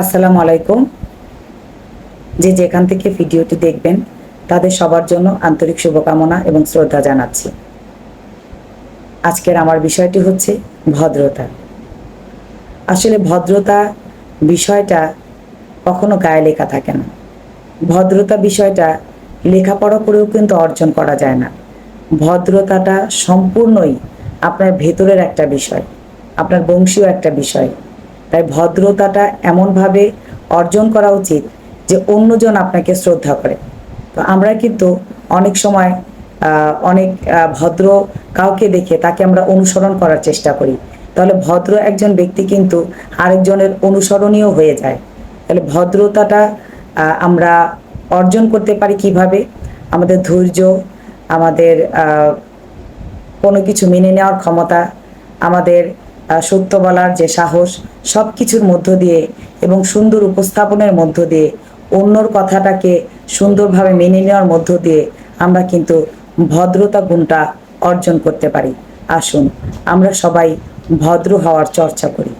আসসালামু আলাইকুম। যে যেখান থেকে ভিডিওটি দেখবেন, তাদের সবার জন্য আন্তরিক শুভকামনা এবং শ্রদ্ধা জানাচ্ছি। আজকের আমার বিষয়টি হচ্ছে ভদ্রতা। আসলে ভদ্রতা বিষয়টা কখনো গায়ে লেখা থাকে না। ভদ্রতা বিষয়টা লেখাপড়া করেও কিন্তু অর্জন করা যায় না। ভদ্রতাটা সম্পূর্ণই আপনার ভেতরের একটা বিষয়, আপনার বংশীয় একটা বিষয় তাই ভদ্রতাটা এমনভাবে অর্জন করা উচিত যে অন্যজন আপনাকে শ্রদ্ধা করে। তো আমরা কিন্তু অনেক সময় অনেক ভদ্র কাউকে দেখে তাকে আমরা অনুসরণ করার চেষ্টা করি। তাহলে ভদ্র একজন ব্যক্তি কিন্তু আরেকজনের অনুসরণীয় হয়ে যায়। তাহলে ভদ্রতাটা আমরা অর্জন করতে পারি কীভাবে? আমাদের ধৈর্য, আমাদের কোনো কিছু মেনে নেওয়ার ক্ষমতা, আমাদের সত্য বলার যে সাহস সব কিছুর মধ্য দিয়ে এবং সুন্দর উপস্থাপনের মধ্য দিয়ে, অন্যর কথাটাকে সুন্দরভাবে মেনে নেওয়ার মধ্য দিয়ে আমরা কিন্তু ভদ্রতা গুণটা অর্জন করতে পারি। আসুন, আমরা সবাই ভদ্র হওয়ার চর্চা করি।